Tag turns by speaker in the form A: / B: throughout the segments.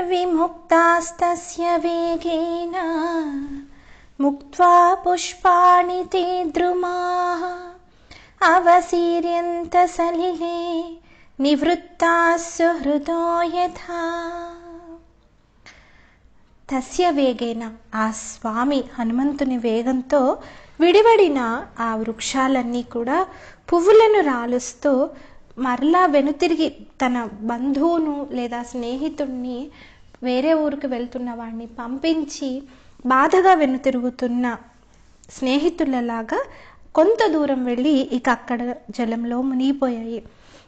A: विमुक्तास्तस्य वेगेन मुक्त्वा पुष्पाणि ते द्रुमाः अवसीर्यन्त सलिले निवृत्ताः सुहृदो यथा తస్య వేగేన ఆ స్వామి హనుమంతుని వేగంతో విడివడిన ఆ వృక్షాలన్నీ కూడా పువ్వులను రాలుస్తూ మరలా వెనుతిరిగి తన బంధువును లేదా స్నేహితుడిని వేరే ఊరికి వెళ్తున్న వాడిని పంపించి బాధగా వెనుతిరుగుతున్న స్నేహితులలాగా కొంత దూరం వెళ్ళి ఇక అక్కడ జలంలో మునిగిపోయాయి.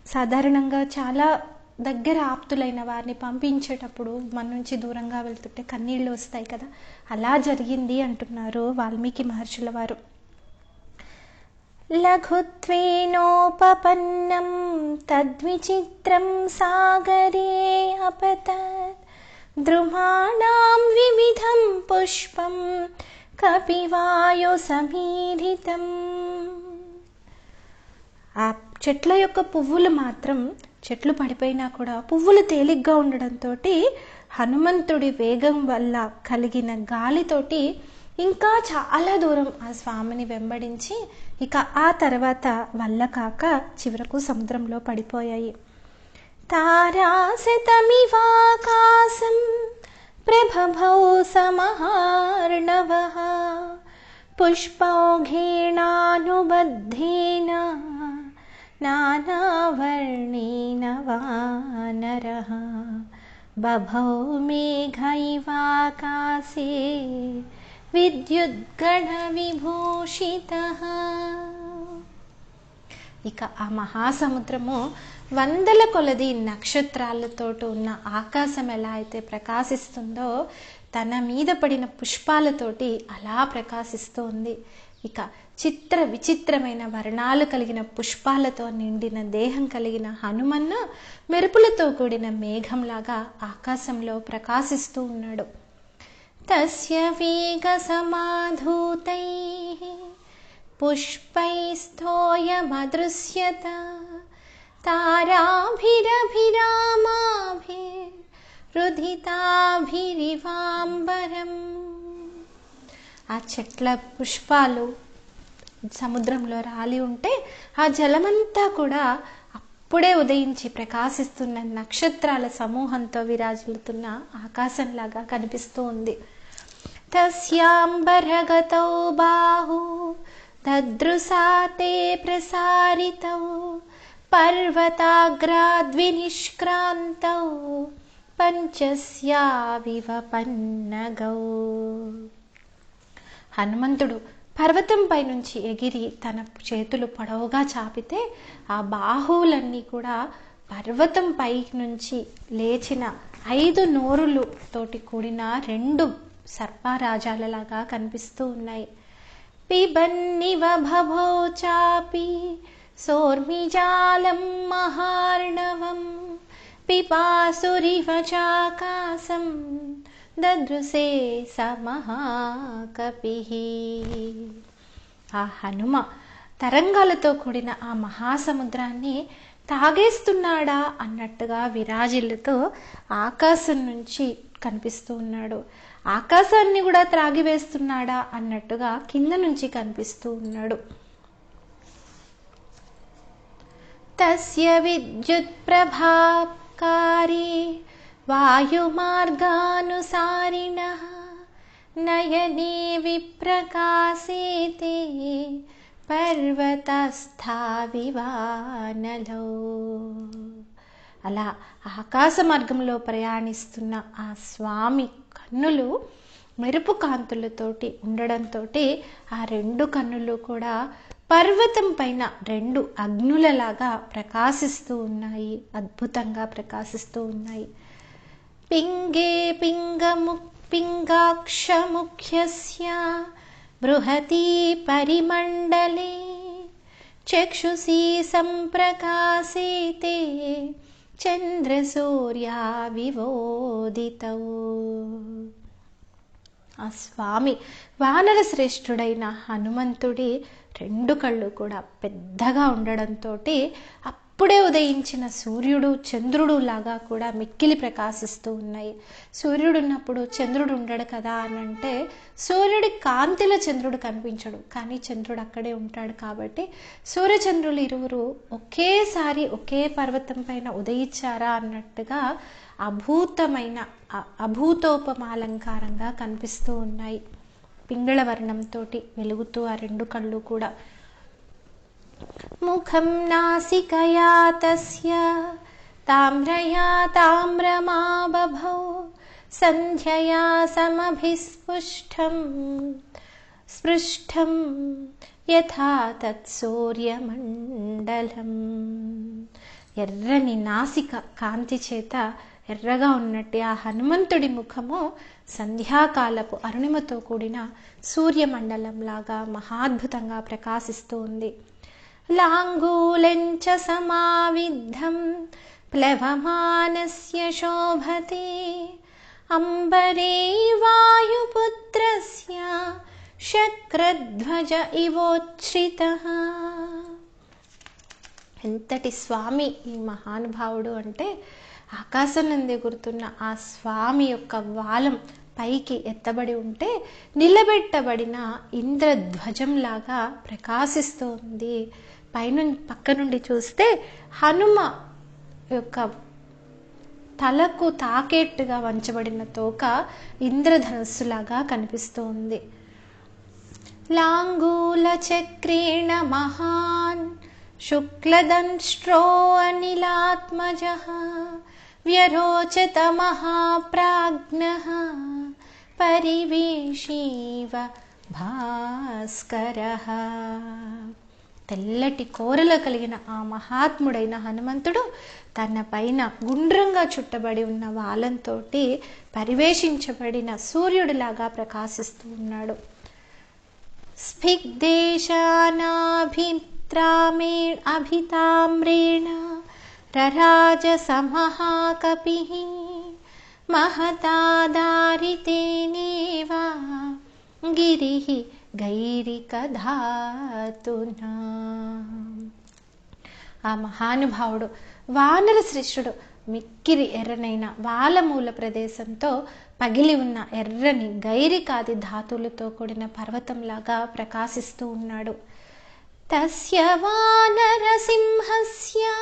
A: సాధారణంగా చాలా దగ్గర ఆప్తులైన వారిని పంపించేటప్పుడు మన నుంచి దూరంగా వెళ్తుంటే కన్నీళ్ళు వస్తాయి కదా. అలా జరిగింది అంటున్నారు వాల్మీకి మహర్షుల వారు. లఘుత్వేనోపపన్నం తద్విచిత్రం సాగరే అపతత్. ద్రుమాణాం विविधं పుష్పం కపివాయుసమీరితం ఆ చెట్ల యొక్క పువ్వులు మాత్రం చెట్లు పడిపోయినా కూడా పువ్వులు తేలిగ్గా ఉండడంతో హనుమంతుడి వేగం వల్ల కలిగిన గాలితోటి ఇంకా చాలా దూరం ఆ స్వామిని వెంబడించి ఇక ఆ తర్వాత వల్ల కాక చివరకు సముద్రంలో పడిపోయాయి. तारासतमिवाकासं प्रभभौ समहार्णवः पुष्पौघेणानुबद्धेन नानावर्णेन वानरः। बभौ मेघैवाकाशे विद्युद्गणविभूषितः। ఇక ఆ మహాసముద్రము వందల కొలది నక్షత్రాలతో ఉన్న ఆకాశం ఎలా అయితే ప్రకాశిస్తుందో తన మీద పడిన పుష్పాలతోటి అలా ప్రకాశిస్తూ ఉంది. ఇక చిత్ర విచిత్రమైన వర్ణాలు కలిగిన పుష్పాలతో నిండిన దేహం కలిగిన హనుమన్న మెరుపులతో కూడిన మేఘంలాగా ఆకాశంలో ప్రకాశిస్తూ ఉన్నాడు. తస్య వేగ సమాధూతై పుష్పైస్థోయమదృశ్యత తారాభిరభిరామాభిరుదితాభిరివాంబరం ఆ చెట్ల పుష్పాలు సముద్రంలో రాలి ఉంటే ఆ జలమంతా కూడా అప్పుడే ఉదయించి ప్రకాశిస్తున్న నక్షత్రాల సమూహంతో విరాజిల్లుతున్న ఆకాశంలాగా కనిపిస్తూ ఉంది. తస్యాంబరగతౌ బాహూ తదృశాతే ప్రసారితౌ పర్వతాగ్రాద్వినిష్క్రాంతౌ పంచస్యావివ పన్నగౌ. హనుమంతుడు పర్వతంపై నుంచి ఎగిరి తన చేతులు పొడవుగా చాపితే ఆ బాహువులన్నీ కూడా పర్వతం పై నుంచి లేచిన ఐదు నోరులు తోటి కూడిన రెండు సర్పారాజాలలాగా కనిపిస్తూ ఉన్నాయి. पिबन्निव భభో చాపి సోర్మిజాలం మహార్ణవం पिपासुरिव चाकासं దదృశే స మహాకపి ఆ హనుమ తరంగాలతో కూడిన ఆ మహాసముద్రాన్ని తాగేస్తున్నాడా అన్నట్టుగా విరాజిల్లుతో ఆకాశం నుంచి కనిపిస్తూ ఉన్నాడు. ఆకాశాన్ని కూడా త్రాగివేస్తున్నాడా అన్నట్టుగా కింద నుంచి కనిపిస్తూ ఉన్నాడు. తస్య విద్యుత్ ప్రభాకారే వాయుమార్గానుసారిణ నయనే విప్రకాశేతే పర్వతస్థావివానలో. అలా ఆకాశ మార్గంలో ప్రయాణిస్తున్న ఆ స్వామి కన్నులు మెరుపు కాంతులతోటి ఉండడంతో ఆ రెండు కన్నులు కూడా పర్వతం పైన రెండు అగ్నులలాగా ప్రకాశిస్తూ ఉన్నాయి అద్భుతంగా ప్రకాశిస్తూ ఉన్నాయి. పింగే పింగము పింగాక్షముఖ్యస్య బృహతి పరిమండలే చక్షుషి సంప్రకాశితే చంద్రసూర్యావివోదితవు ఆ స్వామి వానర శ్రేష్ఠుడైన హనుమంతుడి రెండు కళ్ళు కూడా పెద్దగా ఉండడంతో అప్పుడే ఉదయించిన సూర్యుడు చంద్రుడు లాగా కూడా మిక్కిలి ప్రకాశిస్తూ ఉన్నాయి. సూర్యుడు ఉన్నప్పుడు చంద్రుడు ఉండడు కదా అని అంటే సూర్యుడి కాంతిలో చంద్రుడు కనిపించడు. కానీ చంద్రుడు అక్కడే ఉంటాడు కాబట్టి సూర్యచంద్రులు ఇరువురు ఒకేసారి ఒకే పర్వతం పైన ఉదయించారా అన్నట్టుగా అభూతమైన అభూతోపమ అభూతోపమాలంకారంగా కనిపిస్తూ ఉన్నాయి. పింగళ వర్ణంతో వెలుగుతూ ఆ రెండు కళ్ళు కూడా. ముఖం నాసికయా తస్య? తామ్రయా తామ్రమా బభౌ సంధ్యయా సమభిస్పుష్టం? స్పృష్టం యథా తత్సూర్యమండలం. ఎర్రని నాసిక కాంతి చేత ఎర్రగా ఉన్నట్టు ఆ హనుమంతుడి ముఖము సంధ్యాకాలపు అరుణిమతో కూడిన సూర్యమండలంలాగా మహాద్భుతంగా ప్రకాశిస్తూ ఉంది. लाङ्गूलञ्च समाविद्धं ప్లవమానస్య शोभते। अम्बरे वायुपुत्रस्य శక్రధ్వజ ఇవోచ్రిత ఎంతటి స్వామి ఈ మహానుభావుడు అంటే ఆకాశం నుండి ఎగురుతున్న ఆ స్వామి యొక్క వాలం పైకి ఎత్తబడి ఉంటే నిలబెట్టబడిన ఇంద్రధ్వజంలాగా ప్రకాశిస్తోంది. పైన పక్క నుండి చూస్తే హనుమ యొక్క తలకు తాకేట్టుగా వంచబడిన తోక ఇంద్రధనస్సులాగా కనిపిస్తూ ఉంది. లాంగూలచక్రేణ మహాన్ శుక్లదంశ్రో అనిలాత్మజ వ్యరోచత మహాప్రాజ్ఞ పరివేషీవ భాస్కర. తెల్లటి కోరలు కలిగిన ఆ మహాత్ముడైన హనుమంతుడు తన పైన గుండ్రంగా చుట్టబడి ఉన్న వాలంతో పరివేషించబడిన సూర్యుడిలాగా ప్రకాశిస్తూ ఉన్నాడు. స్ఫిగ్దేశానాభిత్రామే అభితామ్రేణ రరాజ సమహాకపి మహతాదారితేనేవా గిరి గైరికధాతునా. ఆ మహానుభావుడు వానర శ్రేష్ఠుడు మిక్కిరి ఎర్రనైన వాలమూల ప్రదేశంతో పగిలి ఉన్న ఎర్రని గైరికాది ధాతులతో కూడిన పర్వతంలాగా ప్రకాశిస్తూ ఉన్నాడు. తస్య వానరసింహస్య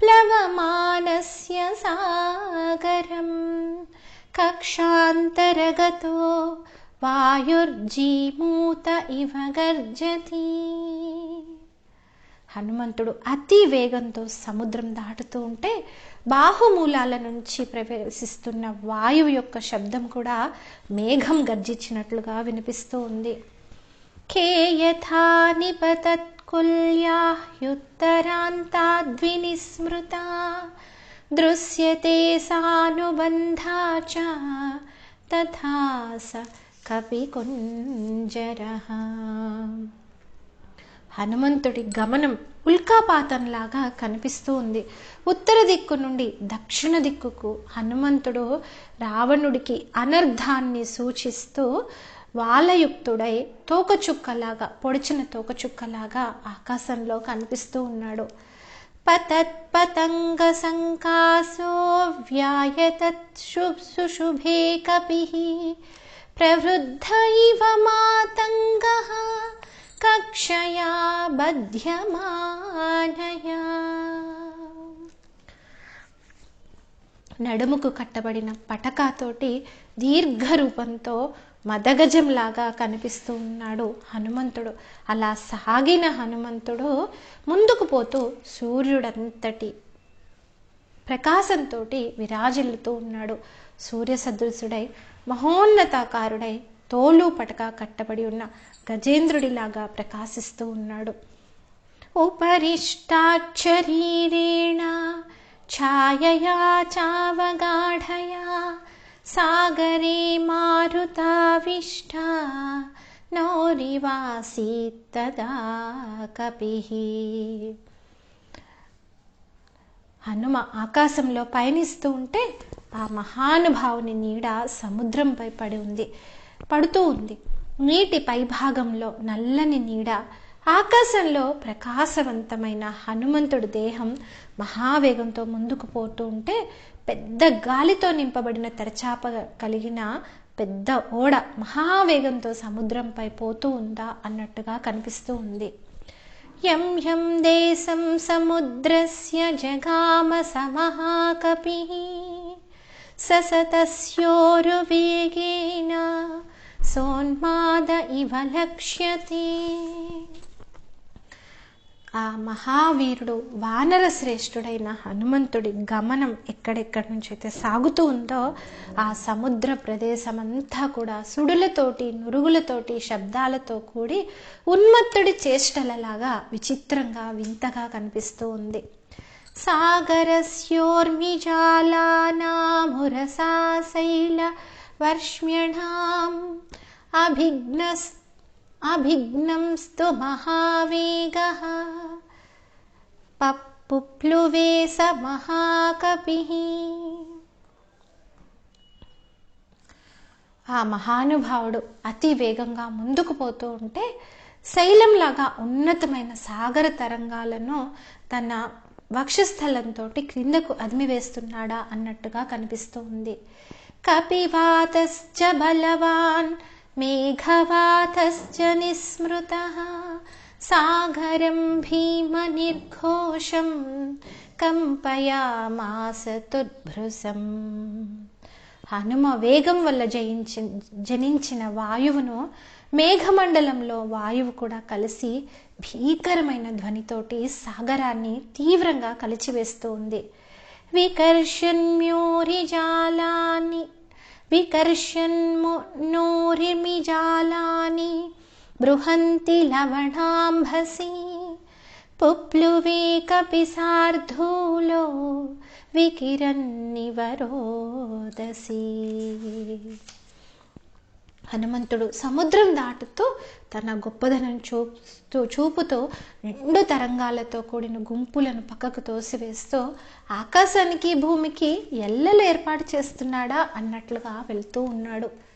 A: ప్లవమానస్య సాగరం. కక్షాంతరగతో వాయుర్జీమూత ఇవ గర్జతి. హనుమంతుడు అతి వేగంతో సముద్రం దాటుతూ ఉంటే బాహుమూలాల నుంచి ప్రవేశిస్తున్న వాయువు యొక్క శబ్దం కూడా మేఘం గర్జించినట్లుగా వినిపిస్తూ ఉంది. కేయథా నిపతత్కుల్యా దృశ్యతే సానుబంధా చ తథా స కపికుంజరః హనుమంతుడి గమనం ఉల్కాపాతంలాగా కనిపిస్తూ ఉంది. ఉత్తర దిక్కు నుండి దక్షిణ దిక్కుకు హనుమంతుడు రావణుడికి అనర్ధాన్ని సూచిస్తూ వాలయుక్తుడై తోకచుక్కలాగా పొడిచిన తోకచుక్కలాగా ఆకాశంలో కనిపిస్తూ ఉన్నాడు. పతత్పతంగ సంకాసో వ్యాయతత్ సుశుభే కపి. ప్రవృద్ధ ఇవ మాతంగ కక్షయా బధ్యమానయా నడుముకు కట్టబడిన పటకాతోటి దీర్ఘ రూపంతో మదగజంలాగా కనిపిస్తూ ఉన్నాడు హనుమంతుడు. అలా సాగిన హనుమంతుడు ముందుకు పోతూ సూర్యుడంతటి ప్రకాశంతో విరాజిల్లుతూ ఉన్నాడు. సూర్య సదృశుడై మహోన్నతాకారుడై తోలు పటక కట్టబడి ఉన్న గజేంద్రుడిలాగా ప్రకాశిస్తూ ఉన్నాడు. ఉపరిష్టాక్షరీరేణ ఛాయయా చావగాఢయా సాగరే మారుతావిష్ట నౌరివాసీత్తదా కపిహీ హనుమ ఆకాశంలో పయనిస్తూ ఉంటే ఆ మహానుభావుని నీడ సముద్రంపై పడి ఉంది. పడుతూ ఉంది. నీటి పైభాగంలో నల్లని నీడ ఆకాశంలో ప్రకాశవంతమైన హనుమంతుడి దేహం మహావేగంతో ముందుకు పోతూ ఉంటే పెద్ద గాలితో నింపబడిన తెరచాప కలిగిన పెద్ద ఓడ మహావేగంతో సముద్రంపై పోతూ ఉందా అన్నట్టుగా కనిపిస్తూ ఉంది. यं यं देशं समुद्रस्य जगामसमःपिः स स तस्योरुगेन सोन्माद इव लक्ष्यते। మహావీరుడు వానర శ్రేష్ఠుడైన హనుమంతుడి గమనం ఎక్కడెక్కడి నుంచి అయితే సాగుతూ ఉందో ఆ సముద్ర ప్రదేశం అంతా కూడా సుడులతోటి నురుగులతోటి శబ్దాలతో కూడి ఉన్మత్తుడి చేష్టలలాగా విచిత్రంగా వింతగా కనిపిస్తూ ఉంది. సాగరస్యోర్మిజాలానామురసాశైల వర్ష్మ్యణాం అభిఘ్నస్ స్తు మహావేగ పప్పుప్లువే స మహాకపిః. ఆ మహానుభావుడు అతి వేగంగా ముందుకు పోతూ ఉంటే శైలంలాగా ఉన్నతమైన సాగర తరంగాలను తన వక్షస్థలంతో క్రిందకు అదిమివేస్తున్నాడా అన్నట్టుగా కనిపిస్తూ ఉంది. కపివాతశ్చ బలవాన్ మేఘవాతశ్చ నిస్మృత. సాగరం భీమ నిర్ఘోషం కంపయామాస తుద్భృసం హనుమ వేగం వల్ల జయించి జనించిన వాయువును మేఘమండలంలో వాయువు కూడా కలిసి భీకరమైన ధ్వనితోటి సాగరాన్ని తీవ్రంగా కలిచివేస్తూ ఉంది. వికర్షన్మ్యోరిజాలాన్ని వికర్షన్మోరిమిజాలాని బృహంతి లవణాంభసి పుప్లువే కపి సార్ధూలో వికిరన్నివరోదసి హనుమంతుడు సముద్రం దాటుతూ తన గొప్పదనం చూపుతూ చూపుతో రెండు తరంగాలతో కూడిన గుంపులను పక్కకు తోసివేస్తూ ఆకాశానికి భూమికి ఎల్లలు ఏర్పాటు చేస్తున్నాడా అన్నట్లుగా వెళ్తూ ఉన్నాడు.